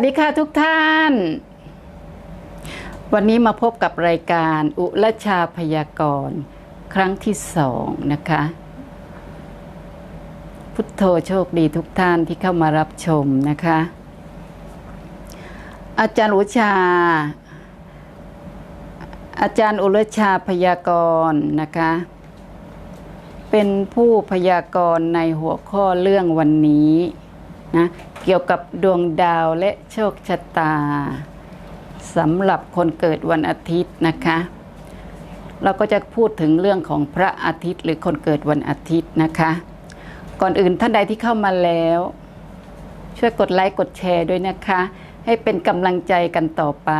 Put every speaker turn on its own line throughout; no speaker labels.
สวัสดีค่ะทุกท่าน วันนี้มาพบกับรายการอุลชาพยากรณ์ครั้งที่สองนะคะ พุทโธโชคดีทุกท่านที่เข้ามารับชมนะคะ อาจารย์อุชา อาจารย์อุลชาพยากรณ์นะคะ เป็นผู้พยากรณ์ในหัวข้อเรื่องวันนี้นะ เกี่ยวกับดวงดาวและโชคชะตาสำหรับคนเกิดวันอาทิตย์นะคะ เราก็จะพูดถึงเรื่องของพระอาทิตย์หรือคนเกิดวันอาทิตย์นะคะ ก่อนอื่นท่านใดที่เข้ามาแล้ว ช่วยกดไลค์กดแชร์ด้วยนะคะ ให้เป็นกำลังใจกันต่อไป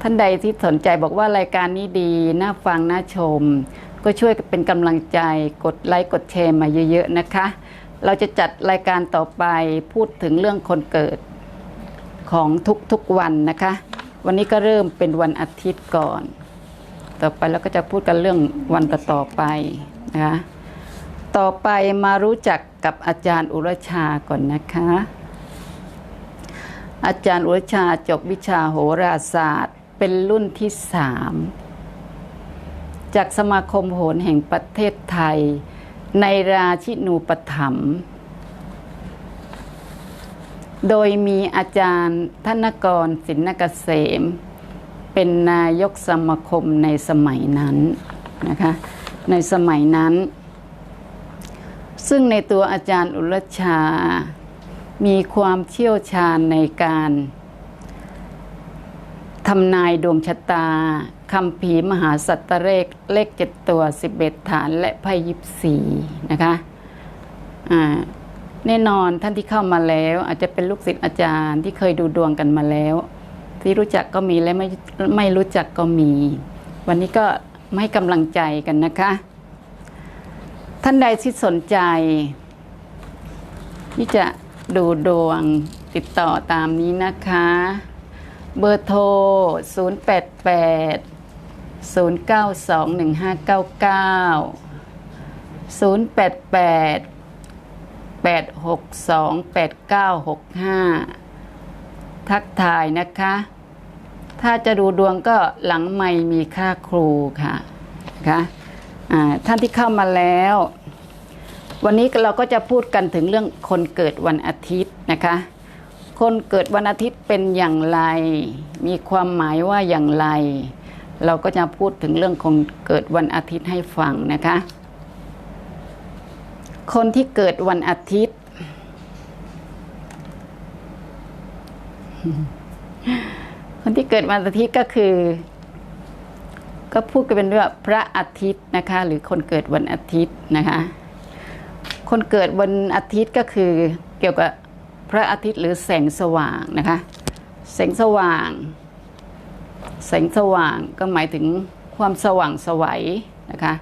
ท่านใดที่สนใจบอกว่ารายการนี้ดี น่าฟัง น่าชม ก็ช่วยเป็นกำลังใจกดไลค์กดแชร์มาเยอะ ๆ นะคะ เราจะจัดรายการต่อไปพูดถึงเรื่องคนเกิดของทุกๆวันนะคะ วันนี้ก็เริ่มเป็นวันอาทิตย์ก่อน ต่อไปเราก็จะพูดกันเรื่องวันต่อๆไปนะคะต่อไปมารู้จักกับอาจารย์อุรชาก่อนนะคะ อาจารย์อุรชาจบวิชาโหราศาสตร์ เป็นรุ่นที่สามจากสมาคมโหรแห่งประเทศไทย ในราชินูปถัมภ์โดยมีอาจารย์ธนกรสินเกษม เป็นนายกสมาคมในสมัยนั้นนะคะในสมัยนั้น ซึ่งในตัวอาจารย์อุรชา มีความเชี่ยวชาญในการทำนายดวงชะตา คำผีมหาสัตว์เลขเลขเจ็ดตัวสิบเอ็ดฐานและไพ่ยิบสี่นะคะอ่าแน่นอนท่านที่เข้ามาแล้ว อาจจะเป็นลูกศิษย์อาจารย์ที่เคยดูดวงกันมาแล้ว ที่รู้จักก็มีและไม่ไม่รู้จักก็มี วันนี้ก็ให้กำลังใจกันนะคะ ท่านใดที่สนใจที่จะดูดวงติดต่อตามนี้นะคะ เบอร์โทร 088 092-1599 088 862-8965 ทักทายนะคะ ถ้าจะดูดวงก็หลังไม่มีค่าครูค่ะนะคะท่านที่เข้ามาแล้ว วันนี้เราก็จะพูดกันถึงเรื่องคนเกิดวันอาทิตย์นะคะ คนเกิดวันอาทิตย์เป็นอย่างไร มีความหมายว่าอย่างไร เราก็จะพูดถึงเรื่องคนเกิดวันอาทิตย์ให้ฟังนะคะ คนที่เกิดวันอาทิตย์ คนที่เกิดวันอาทิตย์ก็คือ ก็พูดกันเป็นว่าพระอาทิตย์นะคะ หรือคนเกิดวันอาทิตย์นะคะ คนเกิดวันอาทิตย์ก็คือเกี่ยวกับพระอาทิตย์หรือแสงสว่างนะคะ แสงสว่าง แสงสว่างก็หมายถึงความสว่างสวัยนะคะ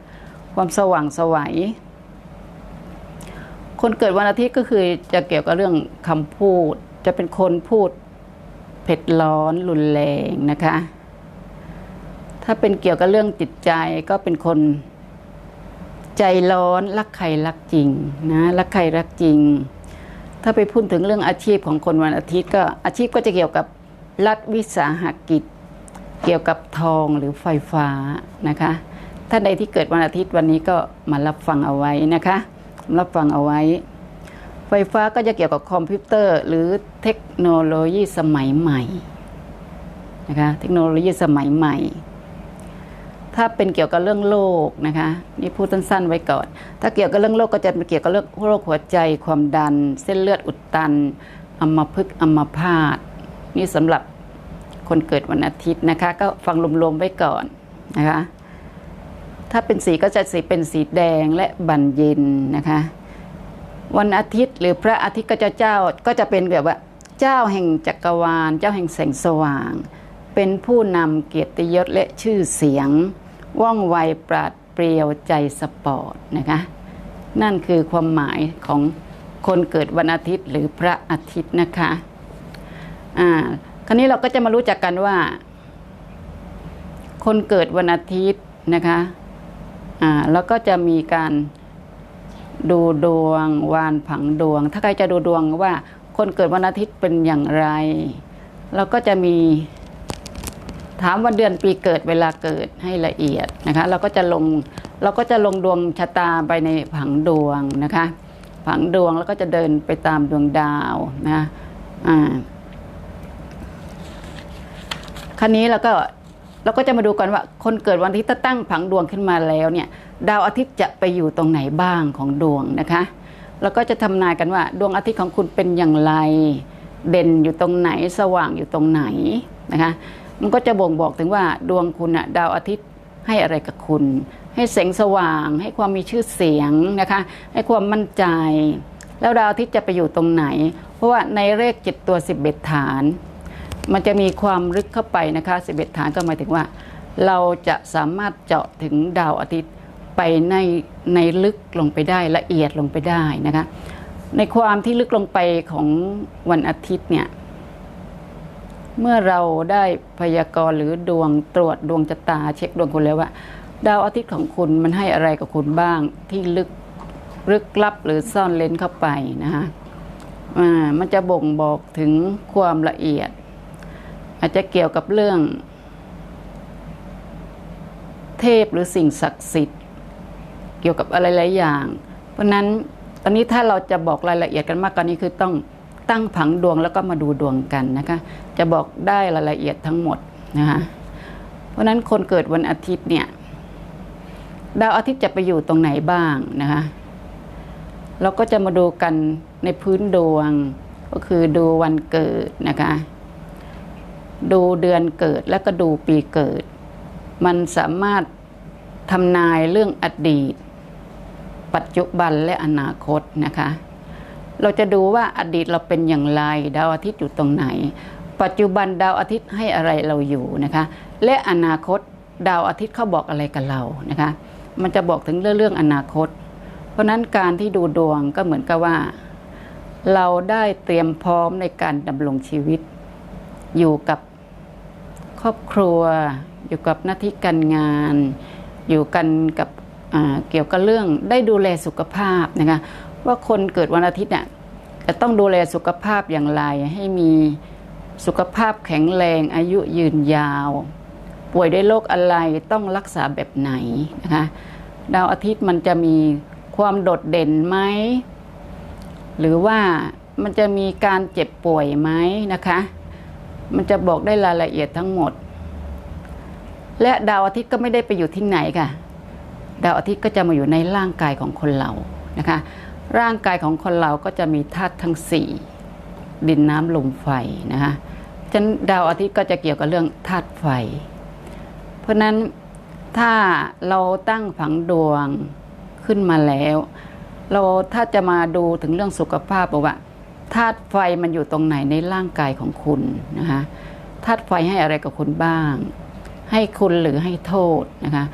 ความสว่างสวัย คนเกิดวันอาทิตย์ก็คือจะเกี่ยวกับเรื่องคำพูด จะเป็นคนพูดเผ็ดร้อนรุนแรงนะคะ ถ้าเป็นเกี่ยวกับเรื่องจิตใจก็เป็นคนใจร้อนรักใครรักจริงนะรักใครรักจริง ถ้าไปพูดถึงเรื่องอาชีพของคนวันอาทิตย์ก็อาชีพก็จะเกี่ยวกับรัฐวิสาหกิจ เกี่ยวกับทองหรือไฟฟ้านะคะท่านใดที่เกิดวันอาทิตย์วันนี้ก็มารับฟังเอาไว้นะคะรับฟังเอาไว้ ไฟฟ้าก็จะเกี่ยวกับคอมพิวเตอร์ หรือเทคโนโลยีสมัยใหม่นะคะเทคโนโลยีสมัยใหม่ ถ้าเป็นเกี่ยวกับเรื่องโรคนะคะนี่พูดสั้นๆไว้ก่อน ถ้าเกี่ยวกับเรื่องโรคก็จะเป็นเกี่ยวกับเรื่องโรคหัวใจความดัน เส้นเลือดอุดตันอัมพฤกษ์อัมพาตนี่สำหรับ คนเกิดวันอาทิตย์นะคะ ก็ฟังรวมๆไว้ก่อนนะคะ ถ้าเป็นสีก็จะสีเป็นสีแดงและบันเย็นนะคะ วันอาทิตย์หรือพระอาทิตย์ก็จะเจ้าก็จะเป็นแบบว่า เจ้าแห่งจักรวาล เจ้าแห่งแสงสว่าง เป็นผู้นำเกียรติยศและชื่อเสียง ว่องไวปราดเปรียวใจสปอร์ตนะคะ นั่นคือความหมายของคนเกิดวันอาทิตย์หรือพระอาทิตย์นะคะ อ่าาวนี้เราก็จะมารู้จักกันว่า คนเกิดวันอาทิตย์นะคะอ่าแล้วก็จะมีการดูดวง วานผังดวง ถ้าใครจะดูดวงว่า คนเกิดวันอาทิตย์เป็นอย่างไร เราก็จะมีถามวันเดือนปีเกิดเวลาเกิดให้ละเอียดนะคะ เราก็จะลงเราก็จะลงดวงชะตาไปในผังดวงนะคะ ผังดวงแล้วก็จะเดินไปตามดวงดาวนะอ่า คราวนี้เราก็เราก็จะมาดูกันว่าคนเกิดวันอาทิตย์ถ้าตั้งผังดวงขึ้นมาแล้วเนี่ยดาวอาทิตย์จะไปอยู่ตรงไหนบ้างของดวงนะคะเราก็จะทำนายกันว่า ดวงอาทิตย์ของคุณเป็นอย่างไร เด่นอยู่ตรงไหนสว่างอยู่ตรงไหนนะคะมันก็จะบ่งบอกถึงว่าดวงคุณอะดาวอาทิตย์ให้อะไรกับคุณ ให้แสงสว่าง ให้ความมีชื่อเสียงนะคะ ให้ความมั่นใจ แล้วดาวอาทิตย์จะไปอยู่ตรงไหน เพราะว่าในเลขเจ็ดตัวสิบเอ็ดฐาน มันจะมีความลึกเข้าไปนะคะสิบเอ็ดฐานก็หมายถึงว่า เราจะสามารถเจาะถึงดาวอาทิตย์ไปในในลึกลงไปได้ละเอียดลงไปได้นะคะในความที่ลึกลงไปของวันอาทิตย์เนี่ยเมื่อเราได้พยากรณ์หรือดวงตรวจดวงชะตาเช็คดวงคุณแล้วว่า ดาวอาทิตย์ของคุณมันให้อะไรกับคุณบ้างที่ลึกลึกลับหรือซ่อนเลนเข้าไปนะคะมันจะบ่งบอกถึงความละเอียด อาจจะเกี่ยวกับเรื่อง เทพหรือสิ่งศักดิ์สิทธิ์ เกี่ยวกับอะไรหลายอย่าง เพราะนั้นตอนนี้ถ้าเราจะบอกรายละเอียดกันมากกว่านี้คือต้องตั้งผังดวงแล้วก็มาดูดวงกันนะคะ จะบอกได้รายละเอียดทั้งหมดนะคะเพราะฉะนั้นคนเกิดวันอาทิตย์เนี่ยดาวอาทิตย์จะไปอยู่ตรงไหนบ้างนะคะเราก็จะมาดูกันในพื้นดวงก็คือดูวันเกิดนะคะ ดูเดือนเกิดแล้วก็ดูปีเกิด มันสามารถทำนายเรื่องอดีต ปัจจุบันและอนาคตนะคะ เราจะดูว่าอดีตเราเป็นอย่างไร ดาวอาทิตย์อยู่ตรงไหน ปัจจุบันดาวอาทิตย์ให้อะไรเราอยู่นะคะ และอนาคตดาวอาทิตย์เขาบอกอะไรกับเรานะคะ มันจะบอกถึงเรื่องเรื่องอนาคต เพราะฉะนั้นการที่ดูดวงก็เหมือนกับว่า เราได้เตรียมพร้อมในการดำรงชีวิตอยู่กับ ครอบครัว อยู่กับหน้าที่การงาน อยู่กันกับเกี่ยวกับเรื่องได้ดูแลสุขภาพนะคะว่าคนเกิดวันอาทิตย์เนี่ยจะต้องดูแลสุขภาพอย่างไรให้มีสุขภาพแข็งแรงอายุยืนยาว ป่วยด้วยโรคอะไรต้องรักษาแบบไหนนะคะดาวอาทิตย์มันจะมีความโดดเด่นไหมหรือว่ามันจะมีการเจ็บป่วยไหมนะคะ มันจะบอกได้รายละเอียดทั้งหมด และดาวอาทิตย์ก็ไม่ได้ไปอยู่ที่ไหนค่ะ ดาวอาทิตย์ก็จะมาอยู่ในร่างกายของคนเรานะคะ ร่างกายของคนเราก็จะมีธาตุทั้งสี่ดินน้ำลมไฟนะคะฉะนั้นดาวอาทิตย์ก็จะเกี่ยวกับเรื่องธาตุไฟ เพราะนั้นถ้าเราตั้งผังดวงขึ้นมาแล้ว เราถ้าจะมาดูถึงเรื่องสุขภาพบอกว่า ธาตุไฟมันอยู่ตรงไหนในร่างกายของคุณนะคะธาตุไฟให้อะไรกับคุณบ้าง ให้คุณหรือให้โทษนะคะ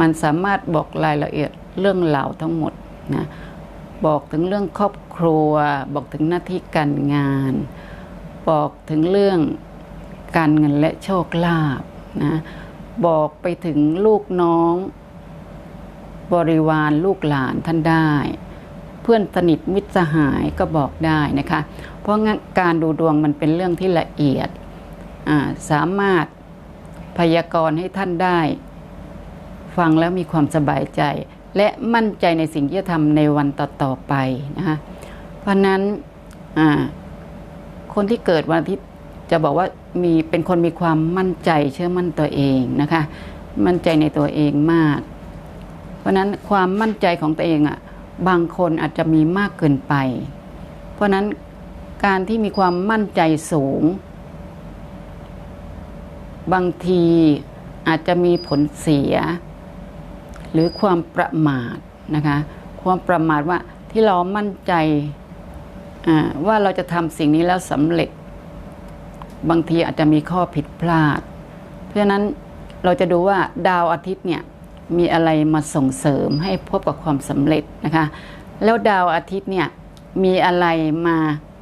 มันสามารถบอกรายละเอียดเรื่องเหล่าทั้งหมดนะบอกถึงเรื่องครอบครัว บอกถึงหน้าที่การงาน บอกถึงเรื่องการเงินและโชคลาภนะบอกไปถึงลูกน้อง บริวารลูกหลานท่านได้ พื่อนสนิทมิตรสหายก็บอกได้นะคะ เพราะงั้นการดูดวงมันเป็นเรื่องที่ละเอียดาสามารถพยากรณ์ให้ท่านได้ ฟังแล้วมีความสบายใจ และมั่นใจในสิ่งที่จะทำในวันต่อๆไปนะคะเพราะนั้นคนที่เกิดวันอาทิตย์จะบอกว่ามีเป็นคนมีความมั่นใจเชื่อมั่นตัวเองนะคะ มั่นใจในตัวเองมาก เพราะนั้นความมั่นใจของตัวเองอะ บางคนอาจจะมีมากเกินไป เพราะนั้นการที่มีความมั่นใจสูง บางทีอาจจะมีผลเสีย หรือความประมาทนะคะ ความประมาทว่าที่เรามั่นใจว่าเราจะทำสิ่งนี้แล้วสำเร็จ บางทีอาจจะมีข้อผิดพลาด เพราะฉะนั้นเราจะดูว่าดาวอาทิตย์เนี่ย มีอะไรมาส่งเสริมให้พบกับความสำเร็จนะคะ แล้วดาวอาทิตย์เนี่ยมีอะไรมา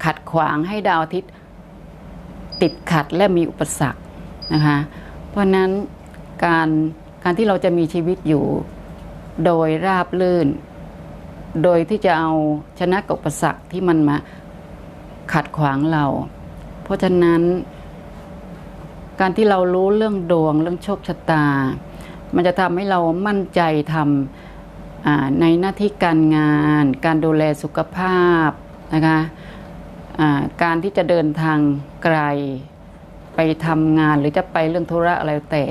ขัดขวางให้ดาวอาทิตย์ติดขัดและมีอุปสรรคนะคะ เพราะฉะนั้นการการที่เราจะมีชีวิตอยู่โดยราบลื่น โดยที่จะเอาชนะกับอุปสรรคที่มันมาขัดขวางเรา เพราะฉะนั้น การที่เรารู้เรื่องดวงเรื่องโชคชะตา มันจะทำให้เรามั่นใจทำในหน้าที่การงาน การดูแลสุขภาพนะคะการที่จะเดินทางไกลไปทำงานหรือจะไปเรื่องธุระอะไรแต่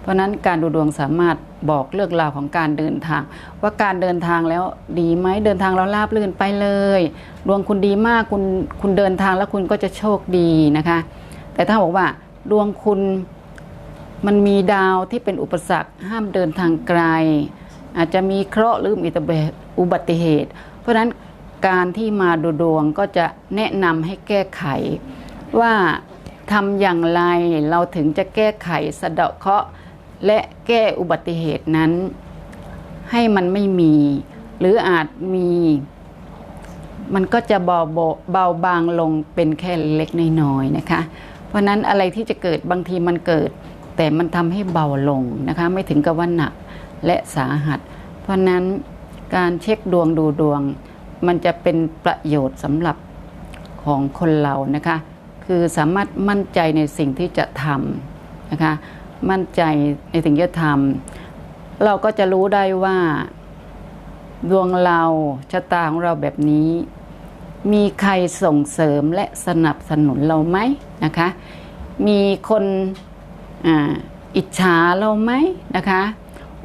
เพราะฉะนั้นการดูดวงสามารถบอกเรื่องราวของการเดินทาง ว่าการเดินทางแล้วดีไหมเดินทางแล้วราบรื่นไปเลยดวงคุณดีมากคุณคุณเดินทางแล้วคุณก็จะโชคดีนะคะ แต่ถ้าบอกว่าดวงคุณ มันมีดาวที่เป็นอุปสรรค ห้ามเดินทางไกล อาจจะมีเคราะห์หรือมีอุบัติเหตุ เพราะฉะนั้นการที่มาดูดวงก็จะแนะนำให้แก้ไข ว่าทำอย่างไรเราถึงจะแก้ไขสะเดาะเคราะห์และแก้อุบัติเหตุนั้น ให้มันไม่มี หรืออาจมี มันก็จะเบาเบาบางลงเป็นแค่เล็กน้อยๆนะคะ เพราะนั้นอะไรที่จะเกิดบางทีมันเกิด แต่มันทำให้เบาลงนะคะไม่ถึงกับว่าหนักและสาหัส เพราะฉะนั้นการเช็คดวงดูดวง มันจะเป็นประโยชน์สำหรับของคนเรานะคะ คือสามารถมั่นใจในสิ่งที่จะทำนะคะ มั่นใจในสิ่งที่จะทำเราก็จะรู้ได้ว่า ดวงเราชะตาของเราแบบนี้ มีใครส่งเสริมและสนับสนุนเราไหมนะคะ มีคน อิจฉาเราไหมนะคะ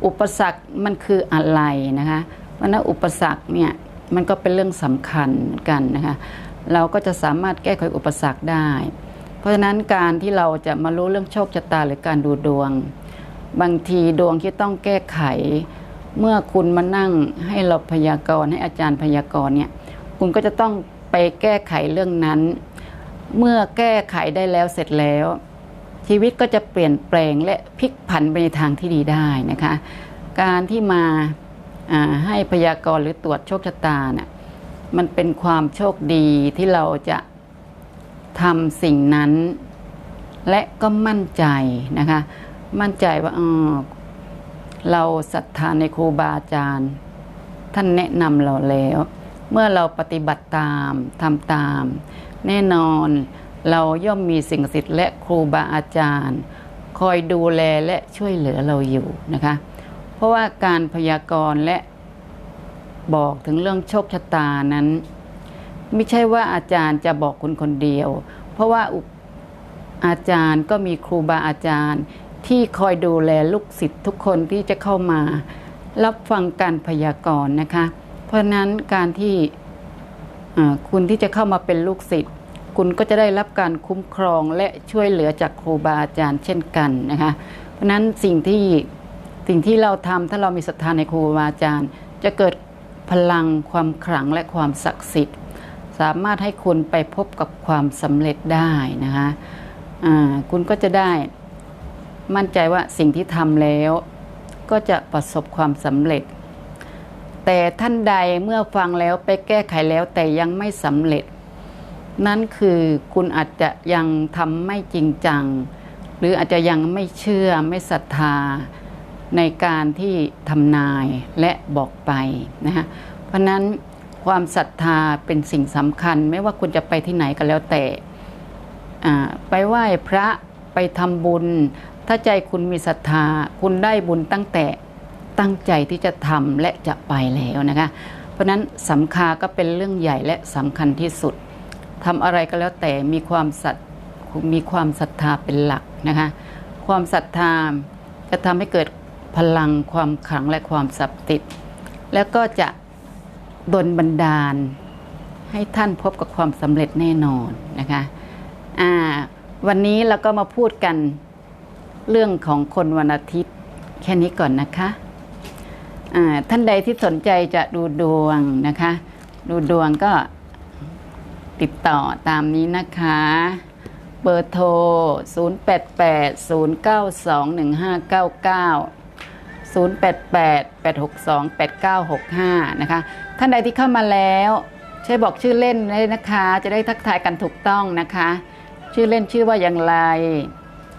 อุปสรรคมันคืออะไรนะคะเพราะนั้นอุปสรรคเนี่ยมันก็เป็นเรื่องสำคัญกันนะคะเราก็จะสามารถแก้ไขอุปสรรคได้ เพราะฉะนั้นการที่เราจะมารู้เรื่องโชคชะตาหรือการดูดวง บางทีดวงที่ต้องแก้ไข เมื่อคุณมานั่งให้เราพยากรณ์ให้อาจารย์พยากรณ์เนี่ยคุณก็จะต้องไปแก้ไขเรื่องนั้น เมื่อแก้ไขได้แล้วเสร็จแล้ว ชีวิตก็จะเปลี่ยนแปลงและพลิกผันไปในทางที่ดีได้นะคะ การที่มาาให้พยากรณ์หรือตรวจโชคชะตาเนี่ยมันเป็นความโชคดีที่เราจะทำสิ่งนั้น และก็มั่นใจนะคะ มั่นใจว่าอ๋อเราศรัทธาในครูบาอาจารย์ ท่านแนะนำเราแล้ว เมื่อเราปฏิบัติตามทำตาม แน่นอน เราย่อมมีสิ่งศักดิ์สิทธิ์และครูบาอาจารย์ คอยดูแลและช่วยเหลือเราอยู่นะคะ เพราะว่าการพยากรณ์และบอกถึงเรื่องโชคชะตานั้น ไม่ใช่ว่าอาจารย์จะบอกคุณคนเดียว เพราะว่าอาจารย์ก็มีครูบาอาจารย์ที่คอยดูแลลูกศิษย์ทุกคนที่จะเข้ามา รับฟังการพยากรณ์นะคะ เพราะนั้นการที่คุณที่จะเข้ามาเป็นลูกศิษย์ คุณก็จะได้รับการคุ้มครองและช่วยเหลือจากครูบาอาจารย์เช่นกันนะคะเพราะนั้นสิ่งที่สิ่งที่เราทำถ้าเรามีศรัทธาในครูบาอาจารย์ จะเกิดพลังความขลังและความศักดิ์สิทธิ์ สามารถให้คุณไปพบกับความสำเร็จได้นะคะอ่าคุณก็จะได้มั่นใจว่าสิ่งที่ทำแล้ว ก็จะประสบความสำเร็จ แต่ท่านใดเมื่อฟังแล้วไปแก้ไขแล้วแต่ยังไม่สำเร็จ นั่นคือคุณอาจจะยังทำไม่จริงจัง หรืออาจจะยังไม่เชื่อไม่ศรัทธา ในการที่ทำนายและบอกไปนะคะเพราะนั้นความศรัทธาเป็นสิ่งสำคัญ ไม่ว่าคุณจะไปที่ไหนก็แล้วแต่ไปไหว้พระไปทำบุญ ถ้าใจคุณมีศรัทธา คุณได้บุญตั้งแต่ตั้งใจที่จะทำและจะไปแล้วนะคะ เพราะฉะนั้นสำคาก็เป็นเรื่องใหญ่และสำคัญที่สุด ทำอะไรก็แล้วแต่มีความศรัทมีความศรัทธาเป็นหลักนะคะ ความศรัทธาจะทำให้เกิดพลังความขลังและความศักดิ์สิทธิ์แล้วก็จะดลบันดาล ให้ท่านพบกับความสำเร็จแน่นอนนะคะอ่าวันนี้เราก็มาพูดกันเรื่องของคนวันอาทิตย์แค่นี้ก่อนนะคะอ่าท่านใดที่สนใจจะดูดวงนะคะ ดูดวงก็ ติดต่อตามนี้นะคะ เบอร์โทร 0880921599 0888628965 นะคะ ท่านใดที่เข้ามาแล้วช่วยบอกชื่อเล่นเลยนะคะ จะได้ทักทายกันถูกต้องนะคะ ชื่อเล่นชื่อว่าอย่างไร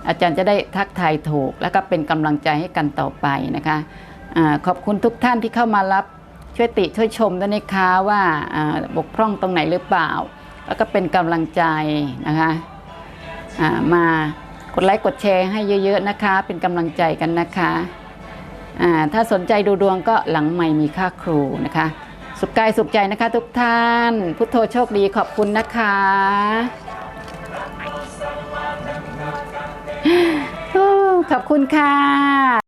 อาจารย์จะได้ทักทายถูก แล้วก็เป็นกำลังใจให้กันต่อไปนะคะอาขอบคุณทุกท่านที่เข้ามารับช่วยติช่วยชมด้วยนะคะว่าบกพร่องตรงไหนหรือเปล่า แล้วก็เป็นกำลังใจนะคะามากดไลค์กดแชร์ให้เยอะ ๆนะคะ เป็นกำลังใจกันนะคะถ้าสนใจดูดวงก็หลังไม่มีค่าครูนะคะ สุขกายสุขใจนะคะทุกท่าน พุทโธโชคดีขอบคุณนะคะขอบคุณค่ะ